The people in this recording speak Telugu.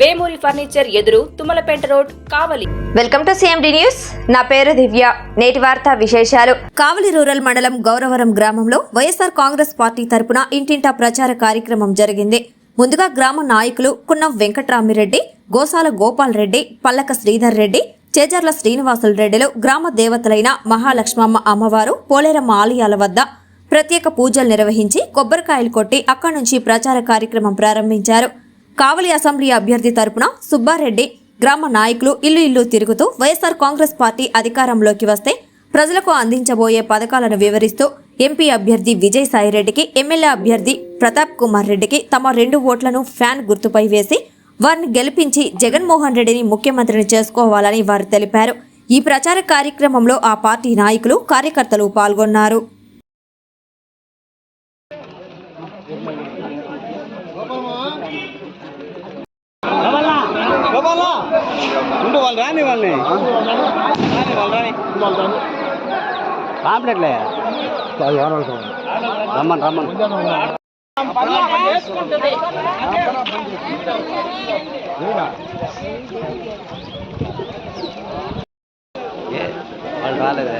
వేమూరి ఫర్నిచర్ ఎదురు Tummalapeta road Kavali. Welcome to CMD news. నా పేరు దివ్య. నేటి వార్తా విశేషాలు. కావలి రూరల్ మండలం గౌరవరం గ్రామంలో వైఎస్ఆర్ కాంగ్రెస్ పార్టీ తరపున ఇంటింటా ప్రచార కార్యక్రమం జరిగింది. ముందుగా గ్రామ నాయకులు కున్నం వెంకట్రామిరెడ్డి గోసాల గోపాల్ రెడ్డి పల్లక శ్రీధర్ రెడ్డి చేజర్ల శ్రీనివాసులు రెడ్డిలు గ్రామ దేవతలైన మహాలక్ష్మమ్మ అమ్మవారు పోలేరమ్మ ఆలయాల వద్ద ప్రత్యేక పూజలు నిర్వహించి కొబ్బరికాయలు కొట్టి అక్కడి నుంచి ప్రచార కార్యక్రమం ప్రారంభించారు. కావలి అసెంబ్లీ అభ్యర్థి తరపున సుబ్బారెడ్డి గ్రామ నాయకులు ఇల్లు ఇల్లు తిరుగుతూ వైఎస్ఆర్ కాంగ్రెస్ పార్టీ అధికారంలోకి వస్తే ప్రజలకు అందించబోయే పథకాలను వివరిస్తూ ఎంపీ అభ్యర్థి విజయసాయిరెడ్డికి ఎమ్మెల్యే అభ్యర్థి ప్రతాప్ కుమార్ రెడ్డికి తమ రెండు ఓట్లను ఫ్యాన్ గుర్తుపై వేసి వారిని గెలిపించి జగన్మోహన్ రెడ్డిని ముఖ్యమంత్రిని చేసుకోవాలని వారు తెలిపారు. ఈ ప్రచార కార్యక్రమంలో ఆ పార్టీ నాయకులు కార్యకర్తలు పాల్గొన్నారు. ఉండు వాళ్ళు రాని వాళ్ళని రాని వాళ్ళు రాని పాంప్లెట్లే రమ్మని రమ్మని ఏ, వాళ్ళు రాలేదే